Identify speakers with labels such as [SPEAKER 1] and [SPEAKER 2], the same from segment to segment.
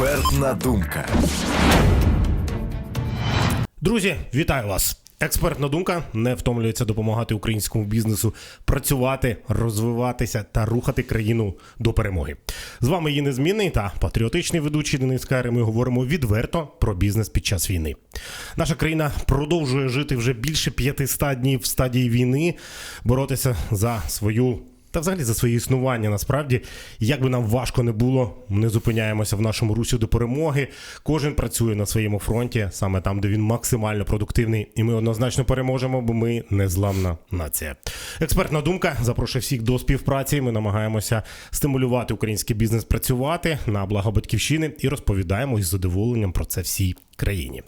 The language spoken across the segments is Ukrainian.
[SPEAKER 1] Експертна думка.
[SPEAKER 2] Друзі, вітаю вас! Експертна думка не втомлюється допомагати українському бізнесу працювати, розвиватися та рухати країну до перемоги. З вами її незмінний та патріотичний ведучий Денис Кайр. і Ми говоримо відверто про бізнес під час війни. Наша країна продовжує жити вже більше 500 днів в стадії війни, боротися за свою та взагалі за своє існування насправді, як би нам важко не було, не зупиняємося в нашому русі до перемоги. Кожен працює на своєму фронті, саме там, де він максимально продуктивний, і ми однозначно переможемо, бо ми незламна нація. Експертна думка запрошує всіх до співпраці. Ми намагаємося стимулювати український бізнес працювати на благо батьківщини і розповідаємо із задоволенням про це всій країні.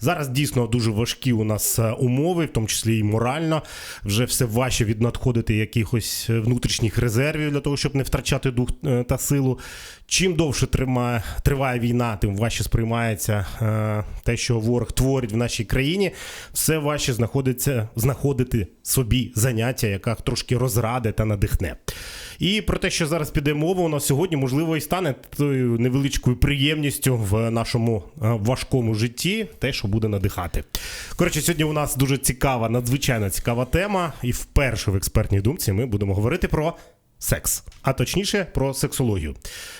[SPEAKER 2] Зараз дійсно дуже важкі у нас е, умови, в тому числі і морально. Вже все важче від надходити якихось е, внутрішніх резервів для того, щоб не втрачати дух е, та силу. Чим довше тримає, триває війна, тим важче сприймається е, те, що ворог творить в нашій країні. Все важче знаходиться знаходити собі заняття, яка трошки розраде та надихне. І про те, що зараз піде мова, нас сьогодні можливо і стане тою невеличкою приємністю в нашому е, важкому житті, те, що буде надихати. Коротше, сьогодні у нас дуже цікава, надзвичайно цікава тема, і вперше в експертній думці ми будемо говорити про. Секс, а точніше про сексологію.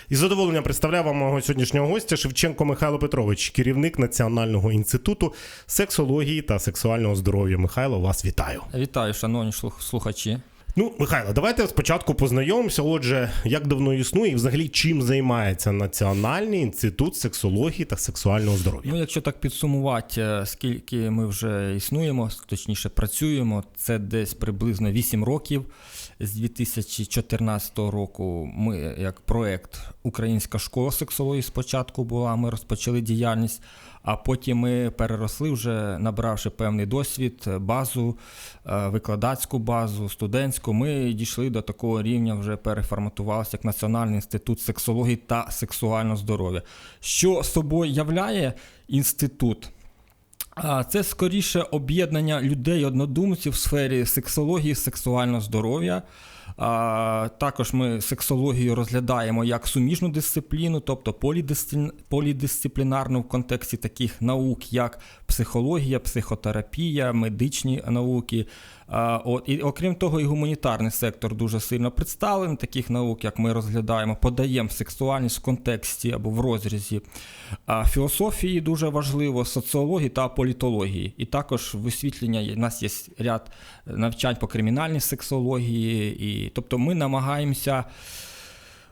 [SPEAKER 2] Із задоволенням представляю вам мого сьогоднішнього гостя Шевченко Михайло Петрович, керівник Національного інституту сексології та сексуального здоров'я. Михайло, вас вітаю.
[SPEAKER 3] Вітаю, шановні слух- слухачі.
[SPEAKER 2] Ну, Михайло, давайте спочатку познайомимося. Отже, як давно існує і взагалі чим займається Національний інститут сексології та сексуального здоров'я?
[SPEAKER 3] Ну, якщо так підсумувати, е, скільки ми вже існуємо, точніше працюємо, це десь приблизно 8 років. З 2014 року ми, як проект Українська школа сексології спочатку була, ми розпочали діяльність, а потім ми переросли, вже набравши певний досвід, базу, е, викладацьку базу, студентську. Ми дійшли до такого рівня, вже переформатувалися як Національний інститут сексології та сексуального здоров'я. Що собою являє інститут? А Це скоріше об'єднання людей-однодумців в сфері сексології, сексуального здоров'я. А, Також ми сексологію розглядаємо як суміжну дисципліну, тобто полідисци- полідисциплінарну в контексті таких наук, як психологія, психотерапія, медичні науки. От, і окрім того, і гуманітарний сектор дуже сильно представлений, таких наук, як ми розглядаємо, подаємо сексуальність в контексті або в розрізі філософії, дуже важливо, соціології та політології. І також висвітлення у нас є ряд навчань по кримінальній сексології. І, тобто ми намагаємося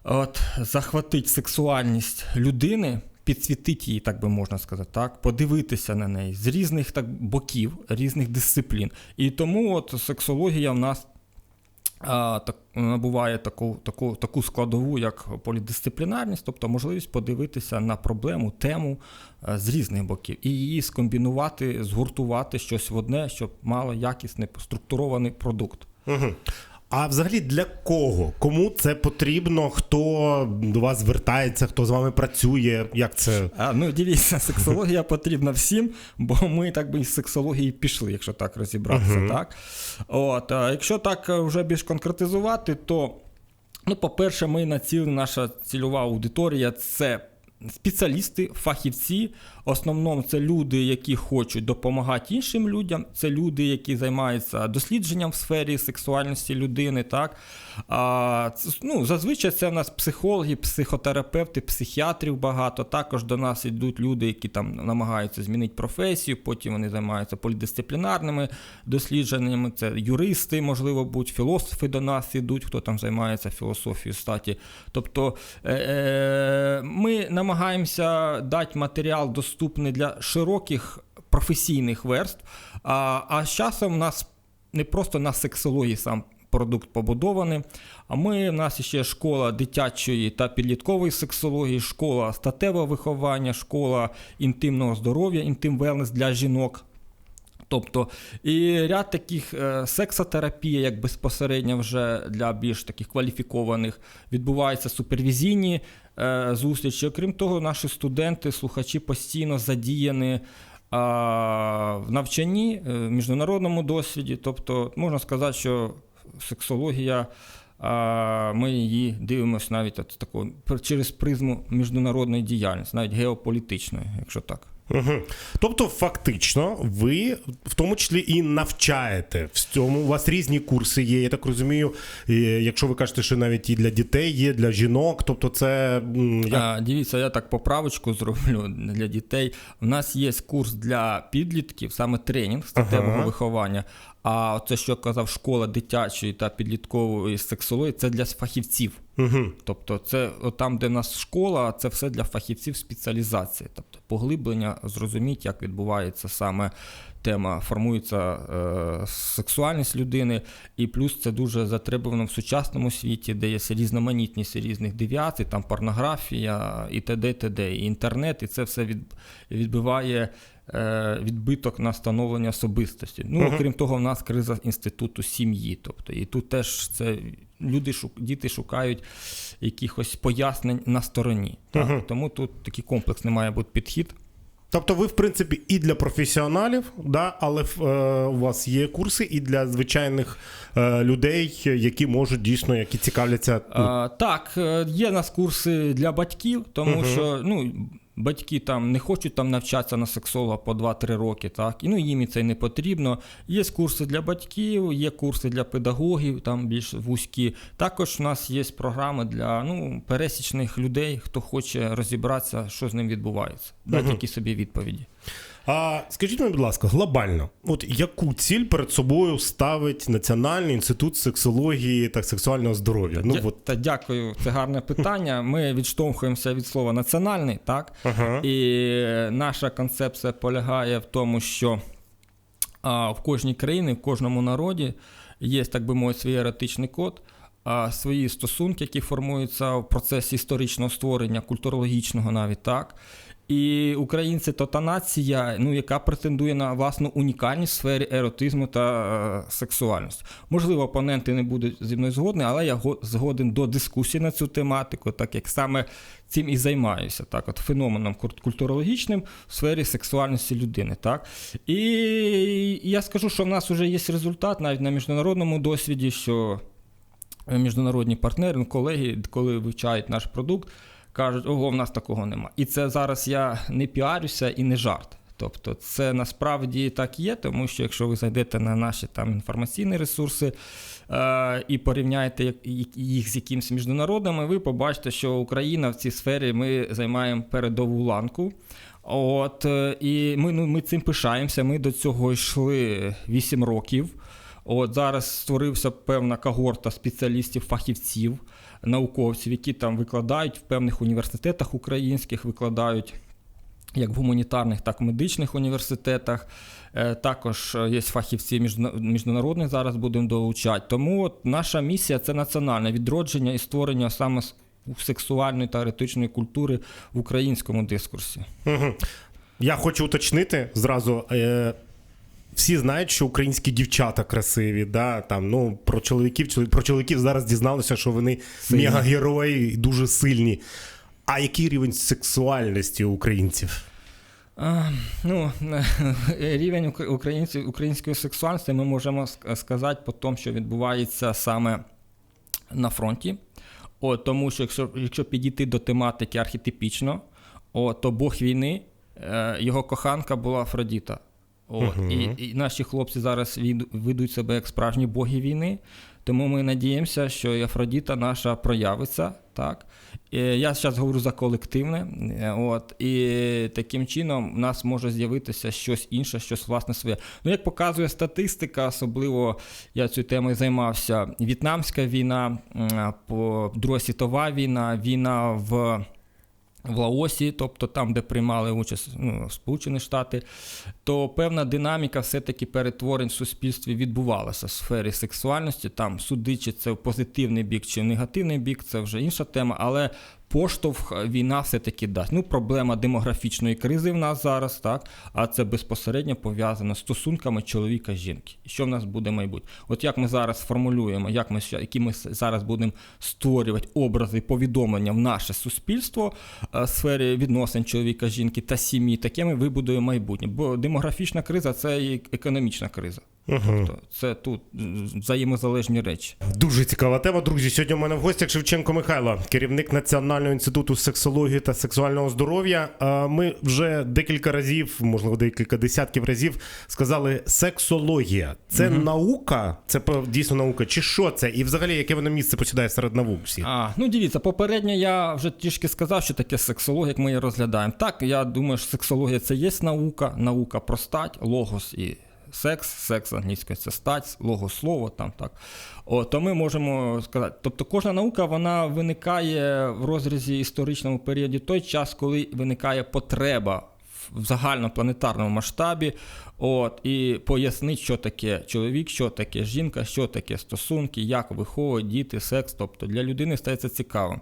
[SPEAKER 3] от, захватити сексуальність людини. Підсвітити її, так би можна сказати, так, подивитися на неї з різних так, боків, різних дисциплін. І тому от сексологія в нас а, так, набуває таку, таку, таку складову, як полідисциплінарність, тобто можливість подивитися на проблему, тему а, з різних боків і її скомбінувати, згуртувати щось в одне, щоб мало якісний структурований продукт.
[SPEAKER 2] Угу. А взагалі для кого? Кому це потрібно? Хто до вас звертається, хто з вами працює? Як це?
[SPEAKER 3] А, ну дивіться, сексологія потрібна всім, бо ми так би із сексології пішли, якщо так розібратися.
[SPEAKER 2] Мгм.
[SPEAKER 3] Так? От, а якщо так е, вже більш конкретизувати, то, ну, по-перше, ми націлена, наша цільова аудиторія це спеціалісти, фахівці. Основному це люди, які хочуть допомагати іншим людям, це люди, які займаються дослідженням в сфері сексуальності людини. Так? А, ну, зазвичай це в нас психологи, психотерапевти, психіатрів багато. Також до нас йдуть люди, які там намагаються змінити професію, потім вони займаються полідисциплінарними дослідженнями. Це юристи, можливо, будь філософи до нас йдуть, хто там займається філософією статі. Тобто е- е- ми намагаємося дати матеріал доступний для широких професійних верств. А, а з часом в нас не просто на сексології сам продукт побудований. А ми в нас ще школа дитячої та підліткової сексології, школа статевого виховання, школа інтимного здоров'я, інтим велнес для жінок. Тобто і ряд таких е, сексотерапія, як безпосередньо вже для більш таких кваліфікованих, відбуваються супервізійні е, зустрічі. Окрім того, наші студенти, слухачі постійно задіяні а, в навчанні, е, в міжнародному досвіді. Тобто, можна сказати, що сексологія ми її дивимося навіть от такого через призму міжнародної діяльності, навіть геополітичної, якщо так.
[SPEAKER 2] Угу. Тобто, фактично, ви в тому числі і навчаєте в цьому. У вас різні курси є. Я так розумію. Якщо ви кажете, що навіть і для дітей є, для жінок, тобто це як...
[SPEAKER 3] А, дивіться, я так поправочку зроблю для дітей. У нас є курс для підлітків, саме тренінг статевого
[SPEAKER 2] Ага.
[SPEAKER 3] виховання. А це, що казав, школа дитячої та підліткової сексології, це для фахівців.
[SPEAKER 2] Угу.
[SPEAKER 3] Тобто, це там, де в нас школа, це все для фахівців спеціалізації. Тобто поглиблення, зрозуміть, як відбувається саме тема, формується е, сексуальність людини, і плюс це дуже затребувано в сучасному світі, де є різноманітність різних девіацій, там порнографія і т.д. т.д. І інтернет, і це все від, відбиває. е, Відбиток на становлення особистості. Ну,
[SPEAKER 2] Мгм.
[SPEAKER 3] окрім того, в нас криза інституту сім'ї. Тобто, і тут теж це люди шук, діти шукають якихось пояснень на стороні. Так?
[SPEAKER 2] Угу.
[SPEAKER 3] Тому тут такий комплексний має бути підхід.
[SPEAKER 2] Тобто, ви, в принципі, і для професіоналів, да, але е, у вас є курси і для звичайних е, людей, які можуть дійсно, які цікавляться. ну,
[SPEAKER 3] А, так, е, є у нас курси для батьків, тому
[SPEAKER 2] угу.
[SPEAKER 3] що ну, батьки там не хочуть там навчатися на сексолога по 2-3 роки, так, і ну, їм і це не потрібно. Є курси для батьків, є курси для педагогів, там більш вузькі. Також у нас є програми для ну, пересічних людей, хто хоче розібратися, що з ним відбувається, дати
[SPEAKER 2] угу.
[SPEAKER 3] які собі відповіді.
[SPEAKER 2] А скажіть мені, будь ласка, глобально, от яку ціль перед собою ставить Національний інститут сексології та сексуального здоров'я? Ну от
[SPEAKER 3] Та дякую, це гарне питання. Ми відштовхуємося від слова національний, так?
[SPEAKER 2] ага.
[SPEAKER 3] І наша концепція полягає в тому, що а, в кожній країні, в кожному народі є, так би мовити, свій еротичний код, а, свої стосунки, які формуються в процесі історичного створення, культурологічного навіть так. І українці то та нація, ну, яка претендує на власну унікальність в сфері еротизму та е, сексуальності. Можливо, опоненти не будуть зі мною згодні, але я го- згоден до дискусії на цю тематику, так як саме цим і займаюся, так, от феноменом куль- культурологічним в сфері сексуальності людини. Так. І я скажу, що в нас вже є результат навіть на міжнародному досвіді, що міжнародні партнери, ну, колеги, коли вивчають наш продукт, кажуть, ого, в нас такого нема. І це зараз я не піарюся і не жарт. Тобто це насправді так є, тому що якщо ви зайдете на наші там інформаційні ресурси е, і порівняєте їх- з якимись міжнародними, ви побачите, що Україна в цій сфері ми займаємо передову ланку. От, е, і ми, ну, ми цим пишаємося. Ми до цього йшли 8 років. От зараз створився певна когорта спеціалістів, фахівців, науковців, які там викладають в певних університетах українських, викладають як в гуманітарних, так і в медичних університетах. Е, Також е, є фахівці міжна- міжнародних зараз будемо долучати. Тому от наша місія це національне відродження і створення саме сексуальної та еретичної культури в українському дискурсі.
[SPEAKER 2] Я хочу уточнити зразу. Е, всі знають, що українські дівчата красиві, да, там, ну, про чоловіків, про чоловіків зараз дізналися, що вони
[SPEAKER 3] Сильні.
[SPEAKER 2] мегагерої і дуже сильні. А який рівень сексуальності українців?
[SPEAKER 3] А, ну, рівень українців, української сексуальності ми можемо сказати по тому, що відбувається саме на фронті. О, тому що якщо, якщо підійти до тематики архетипічно, о, то Бог війни, е, його коханка була Афродіта. От,
[SPEAKER 2] Мгм.
[SPEAKER 3] і, і наші хлопці зараз ведуть себе як справжні боги війни. Тому ми надіємося, що і Афродіта наша проявиться. Так? І я зараз говорю за колективне. е, От, і таким чином в нас може з'явитися щось інше, щось власне своє. Ну, як показує статистика, особливо я цією темою займався. В'єтнамська війна, Друга світова війна, війна в. В Лаосі, тобто там, де приймали участь ну, Сполучені Штати, то певна динаміка все-таки перетворень в суспільстві відбувалася в сфері сексуальності. Там суди, чи це в позитивний бік, чи в негативний бік, це вже інша тема, але поштовх війна все-таки дасть. Ну, проблема демографічної кризи в нас зараз, так, а це безпосередньо пов'язано з стосунками чоловіка і жінки. Що в нас буде майбутнє? От як ми зараз формулюємо, як ми, які ми зараз будемо створювати образи, повідомлення в наше суспільство е, в сфері відносин чоловіка, жінки та сім'ї, таке ми вибудуємо майбутнє. Бо демографічна криза це і економічна криза. Тобто це тут взаємозалежні речі.
[SPEAKER 2] Дуже цікава тема, друзі. Сьогодні у мене в гостях Шевченко Михайло, керівник Національного інституту сексології та сексуального здоров'я. Ми вже декілька разів, можливо, декілька десятків разів сказали сексологія. Це наука, це дійсно наука, чи що це? І взагалі, яке воно місце посідає серед наук всіх?
[SPEAKER 3] А, ну дивіться, попередньо я вже трішки сказав, що таке сексологія, як ми її розглядаємо. Так, я думаю, що сексологія це є наука, наука про стать, логос і секс, секс англійською це стать, логос слово там так. О, то ми можемо сказати. Тобто кожна наука вона виникає в розрізі історичному періоді той час, коли виникає потреба в загальнопланетарному масштабі, от, і пояснить, що таке чоловік, що таке жінка, що таке стосунки, як виховують діти, секс. Тобто для людини стається цікавим.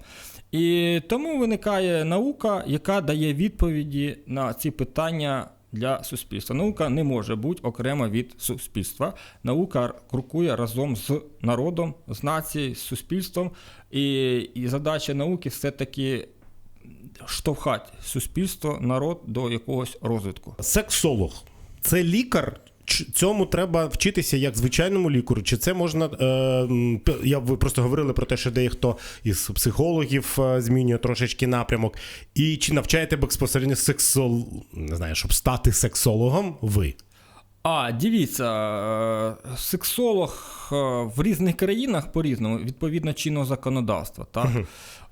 [SPEAKER 3] І тому виникає наука, яка дає відповіді на ці питання. Для суспільства наука не може бути окремо від суспільства. Наука крокує разом з народом, з нацією, з суспільством. І, і задача науки все-таки штовхати суспільство, народ до якогось розвитку.
[SPEAKER 2] Сексолог це лікар. Цьому треба вчитися як звичайному лікарю, чи це можна. Е, я ви просто говорили про те, що дехто із психологів е, змінює трошечки напрямок. І чи навчаєте безпосередньо сексол... не знаю, щоб стати сексологом ви?
[SPEAKER 3] А, дивіться, е, сексолог е, в різних країнах по-різному, відповідно чинного законодавства. Так?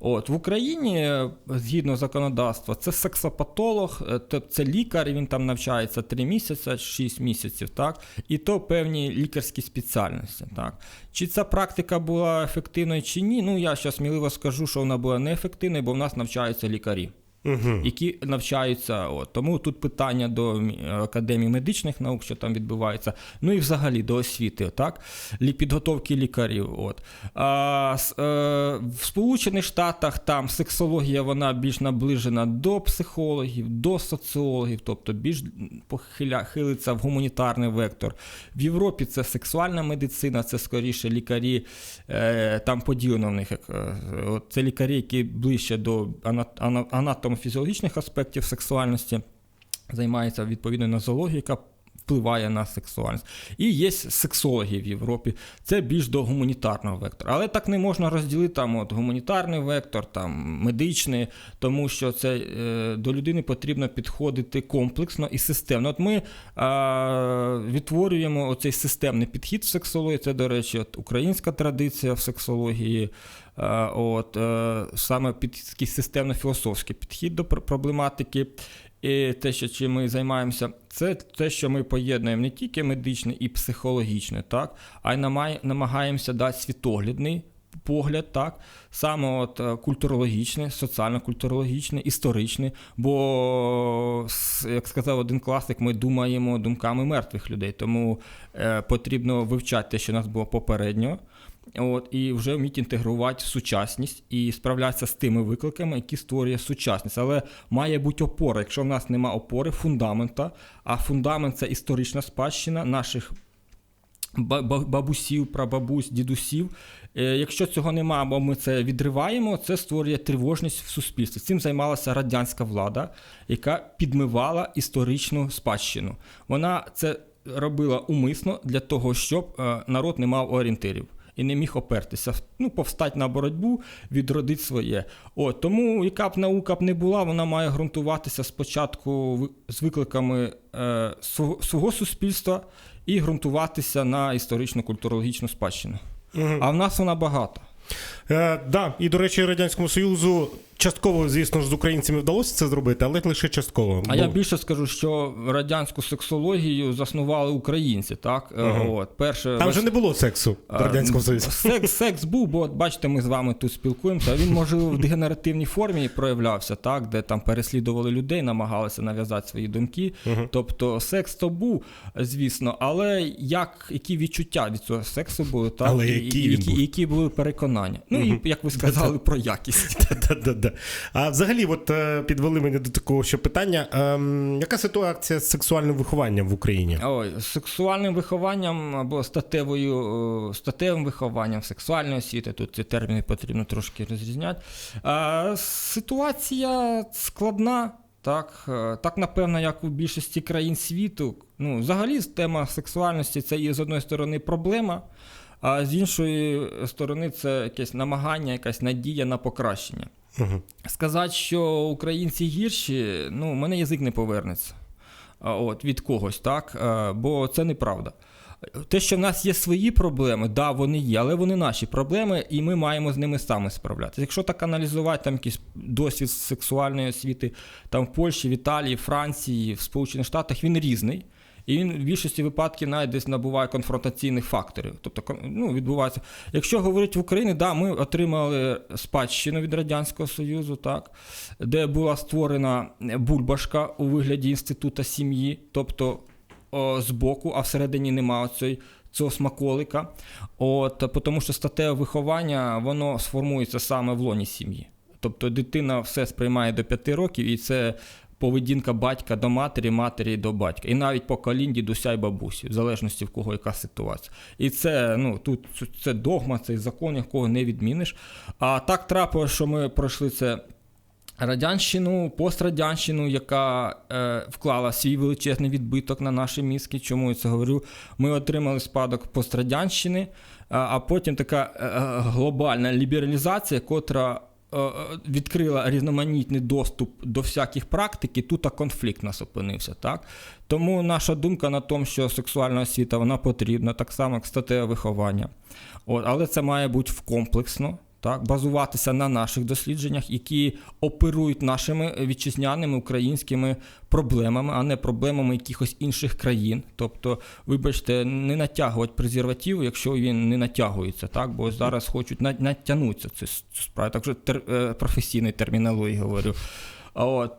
[SPEAKER 3] От, в Україні, е, згідно законодавства, це сексопатолог, тобто це лікар, він там навчається 3 місяці, 6 місяців, так? і то певні лікарські спеціальності. Так? Чи ця практика була ефективною чи ні? Ну, я ще сміливо скажу, що вона була неефективною, бо в нас навчаються лікарі які навчаються. От. Тому тут питання до Академії медичних наук, що там відбувається, ну і взагалі до освіти, так? Підготовки лікарів. От. А, е, в Сполучених Штатах там сексологія вона більш наближена до психологів, до соціологів, тобто більш похиля, хилиться в гуманітарний вектор. В Європі це сексуальна медицина, це скоріше лікарі, е, там поділено в них. е, Це лікарі, які ближче до ана- ана- анатомофізіологічних аспектів сексуальності, займається відповідно нозологією, яка впливає на сексуальність. І є сексологи в Європі. Це більш до гуманітарного вектора. Але так не можна розділити там от, гуманітарний вектор, там, медичний, тому що це е, до людини потрібно підходити комплексно і системно. От ми е, відтворюємо оцей системний підхід в сексології. Це, до речі, от, українська традиція в сексології. От, е, саме під такий системно-філософський підхід до проблематики. І те, що чим ми займаємося, це те, що ми поєднуємо не тільки медичне і психологічне, так, а й намагаємося дати світоглядний погляд, так, саме от е, культурологічний, соціально-культурологічний, історичний. Бо, як сказав один класик, ми думаємо думками мертвих людей, тому е, потрібно вивчати те, що у нас було попередньо. От, і вже вміть інтегрувати сучасність і справлятися з тими викликами, які створює сучасність. Але має бути опора. Якщо в нас немає опори, фундамента, а фундамент це історична спадщина наших ба- ба- бабусів, прабабусь, дідусів. Е, Якщо цього немає, або ми це відриваємо, це створює тривожність в суспільстві. Цим займалася радянська влада, яка підмивала історичну спадщину. Вона це робила умисно для того, щоб е, народ не мав орієнтирів. І не міг опертися, ну, повстати на боротьбу, відродити своє. О, тому, яка б наука б не була, вона має ґрунтуватися спочатку з викликами е, свого, суспільства і ґрунтуватися на історично-культурологічну спадщину. А в нас вона багата.
[SPEAKER 2] Е, да, і до речі, Радянському Союзу частково, звісно ж, з українцями вдалося це зробити, але лише частково.
[SPEAKER 3] А
[SPEAKER 2] Бо-
[SPEAKER 3] я більше скажу, що радянську сексологію заснували українці, так? Е, От, перше,
[SPEAKER 2] Там
[SPEAKER 3] Вас-
[SPEAKER 2] вже не було сексу в
[SPEAKER 3] А,
[SPEAKER 2] Радянському Союзі.
[SPEAKER 3] Секс, секс був, бо от бачите, ми з вами тут спілкуємося. Він може в дегенеративній формі проявлявся, так, де там переслідували людей, намагалися нав'язати свої думки. Тобто секс то був, звісно, але як, які відчуття від цього сексу були, так?
[SPEAKER 2] Але
[SPEAKER 3] і,
[SPEAKER 2] які
[SPEAKER 3] і-
[SPEAKER 2] він
[SPEAKER 3] які,
[SPEAKER 2] був?
[SPEAKER 3] які були переконання. Ну і як ви сказали про якість.
[SPEAKER 2] Да-да-да. А взагалі, от е, підвели мене до такого ще питання. Ем, яка ситуація з сексуальним вихованням в Україні?
[SPEAKER 3] Ой, сексуальним вихованням або статевою, е, статевим вихованням, сексуальної освіти, тут ці терміни потрібно трошки розрізняти. А, ситуація складна. Так, е, так, напевно, як у більшості країн світу. Ну, взагалі, тема сексуальності це є з одної сторони проблема, а з іншої сторони це якесь намагання, якась надія на покращення. Сказати, що українці гірші, ну, у мене язик не повернеться. От, від когось, так? Бо це неправда. Те, що в нас є свої проблеми, да, вони є, але вони наші проблеми, і ми маємо з ними саме справлятися. Якщо так аналізувати там якийсь досвід сексуальної освіти там в Польщі, в Італії, Франції, в Сполучених Штатах, він різний. І він в більшості випадків навіть десь набуває конфронтаційних факторів. Тобто, ну, відбувається. Якщо говорити в Україні, да, ми отримали спадщину від Радянського Союзу, так, де була створена бульбашка у вигляді інституту сім'ї, тобто о, збоку, а всередині немає цього, цього смаколика. От, тому що статеве виховання воно сформується саме в лоні сім'ї. Тобто дитина все сприймає до 5 років, і це поведінка батька до матері, матері до батька. І навіть поколінь дідуся й бабусі, в залежності в кого яка ситуація. І це ну, тут це догма, цей закон, якого не відміниш. А так трапилося, що ми пройшли це. Радянщину, пострадянщину, яка е, вклала свій величезний відбиток на наші мізки. Чому я це говорю? Ми отримали спадок пострадянщини, а, а потім така е, е, глобальна лібералізація, котра відкрила різноманітний доступ до всяких практик, і тут конфлікт нас опинився. Так? Тому наша думка на тому, що сексуальна освіта вона потрібна, так само як статеве виховання. От, але це має бути комплексно. Так, базуватися на наших дослідженнях, які оперують нашими вітчизняними українськими проблемами, а не проблемами якихось інших країн. Тобто, вибачте, не натягувати презерватив, якщо він не натягується, так? бо зараз хочуть на- натягнутися цю с- цю справу. Так що тер, е, професійної термінології говорю.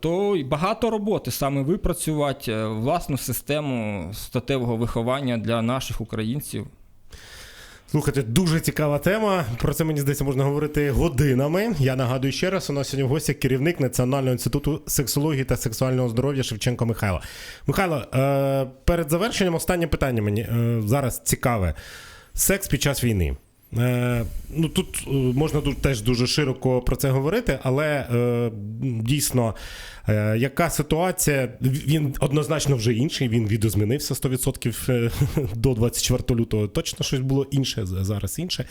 [SPEAKER 3] То багато роботи саме випрацювати е, власну систему статевого виховання для наших українців.
[SPEAKER 2] Слухайте, дуже цікава тема. Про це мені здається можна говорити годинами. Я нагадую ще раз, у нас сьогодні в гостях керівник Національного інституту сексології та сексуального здоров'я Шевченко Михайло. Михайло, е, перед завершенням останнє питання мені е, зараз цікаве. Секс під час війни. Е, ну тут е, можна теж дуже широко про це говорити, але е, дійсно, яка ситуація? Він однозначно вже інший. Він відозмінився 100% е, до 24 лютого. Точно щось було інше зараз інше.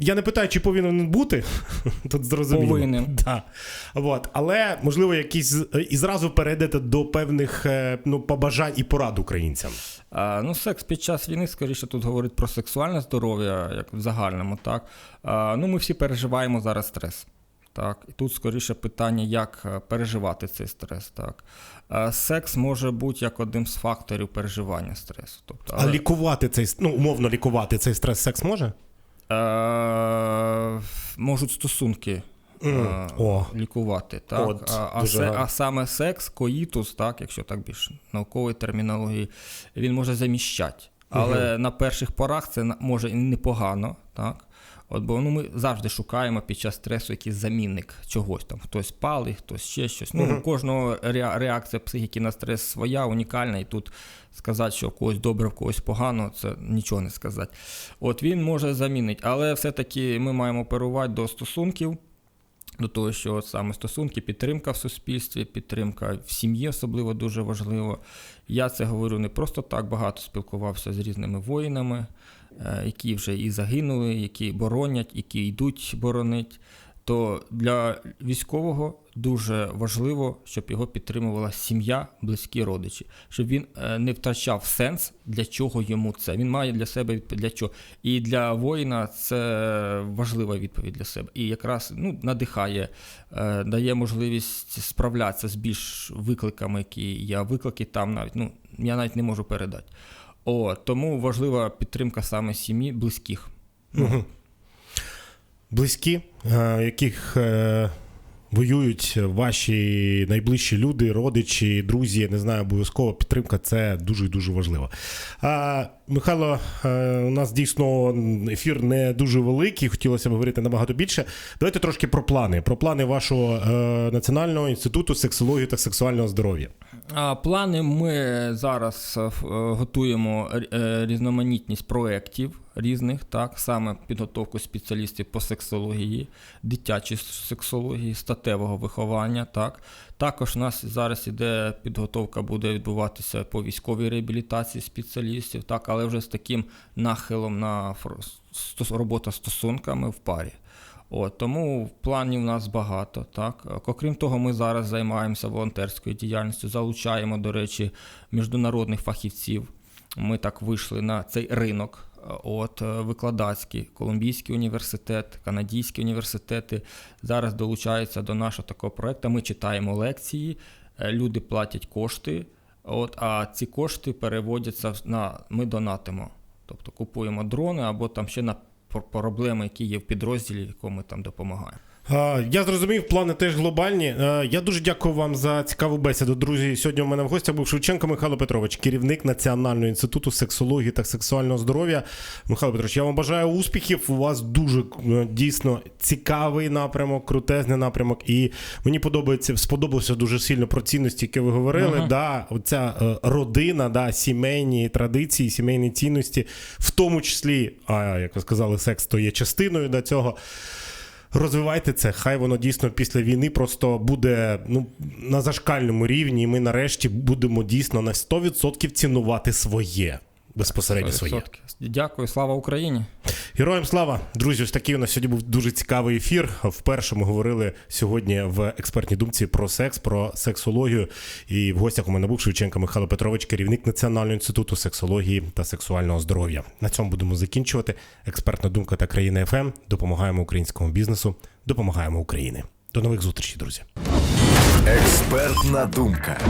[SPEAKER 2] Я не питаю, чи повинен бути. Тут зрозуміло.
[SPEAKER 3] Повинен.
[SPEAKER 2] Да. От. Але можливо, якісь і зразу перейдете до певних е, ну, побажань і порад українцям.
[SPEAKER 3] А, ну, секс під час війни, скоріше, тут говорить про сексуальне здоров'я, як в загальному, так. А, ну, ми всі переживаємо зараз стрес. Так, і тут скоріше питання, як е, переживати цей стрес. Так. Секс може бути як одним з факторів переживання стресу. Тобто,
[SPEAKER 2] А лікувати цей ну, умовно лікувати цей стрес секс може?
[SPEAKER 3] Е, можуть стосунки Mm.
[SPEAKER 2] Мгм. О.
[SPEAKER 3] лікувати. Так?
[SPEAKER 2] От,
[SPEAKER 3] а, а,
[SPEAKER 2] дуже
[SPEAKER 3] а саме секс, коїтус, так, якщо так більш наукової термінології, він може заміщати. Але на перших порах це може і непогано. Так? От, бо ну, ми завжди шукаємо під час стресу якийсь замінник чогось. Там хтось палить, хтось ще щось. Ну, у кожного реакція психіки на стрес своя, унікальна, і тут сказати, що в когось добре, в когось погано, це нічого не сказати. От він може замінити, але все-таки ми маємо оперувати до стосунків. До того, що от саме стосунки, підтримка в суспільстві, підтримка в сім'ї особливо дуже важливо. Я це говорю не просто так, багато спілкувався з різними воїнами, які вже і загинули, які боронять, які йдуть боронить. То для військового дуже важливо, щоб його підтримувала сім'я, близькі родичі, щоб він е, не втрачав сенс, для чого йому це. Він має для себе для чого. І для воїна це важлива відповідь для себе. І якраз ну, надихає, е, дає можливість справлятися з більш викликами, які є. Виклики там навіть ну, я навіть не можу передати. О, тому важлива підтримка саме сім'ї, близьких.
[SPEAKER 2] Угу. Близькі, е, яких е, воюють ваші найближчі люди, родичі, друзі, не знаю, обов'язково підтримка це дуже дуже важливо. Михайло, е, у нас дійсно ефір не дуже великий, хотілося б говорити набагато більше. Давайте трошки про плани. Про плани вашого Національного інституту сексології та сексуального здоров'я.
[SPEAKER 3] Плани ми зараз е, е, готуємо е, різноманітність проєктів різних, так, саме підготовку спеціалістів по сексології, дитячій сексології, статевого виховання. Так. Також у нас зараз іде підготовка, буде відбуватися по військовій реабілітації спеціалістів, так, але вже з таким нахилом на робота стосунками в парі. От, тому планів у нас багато. Так? Окрім того, ми зараз займаємося волонтерською діяльністю, залучаємо, до речі, міжнародних фахівців. Ми так вийшли на цей ринок. От викладацький, Колумбійський університет, канадські університети зараз долучаються до нашого такого проекту. Ми читаємо лекції, е, люди платять кошти, от, а ці кошти переводяться на ми донатимо. Тобто купуємо дрони або там ще на проблеми, які є в підрозділі, якому ми там допомагаємо.
[SPEAKER 2] Я зрозумів, плани теж глобальні. Я дуже дякую вам за цікаву бесіду. Друзі, сьогодні у мене в гостях був Шевченко Михайло Петрович, керівник Національного інституту сексології та сексуального здоров'я. Михайло Петрович, я вам бажаю успіхів. У вас дуже е, дійсно цікавий напрямок, крутезний напрямок. І мені подобається, сподобався дуже сильно про цінності, які ви говорили. Да, оця е, родина, да, сімейні традиції, сімейні цінності, в тому числі, а як ви сказали, секс то є частиною до цього. Розвивайте це, хай воно дійсно після війни просто буде ну, на зашкальному рівні, і ми нарешті будемо дійсно на 100% цінувати своє. Безпосередньо своє.
[SPEAKER 3] Дякую, слава Україні!
[SPEAKER 2] Героям слава! Друзі, ось такий у нас сьогодні був дуже цікавий ефір. Вперше ми говорили сьогодні в експертній думці про секс, про сексологію. І в гостях у мене був Шевченко Михайло Петрович, керівник Національного інституту сексології та сексуального здоров'я. На цьому будемо закінчувати. Експертна думка та країна ФМ. Допомагаємо українському бізнесу, допомагаємо Україні. До нових зустрічей, друзі.
[SPEAKER 1] Експертна думка.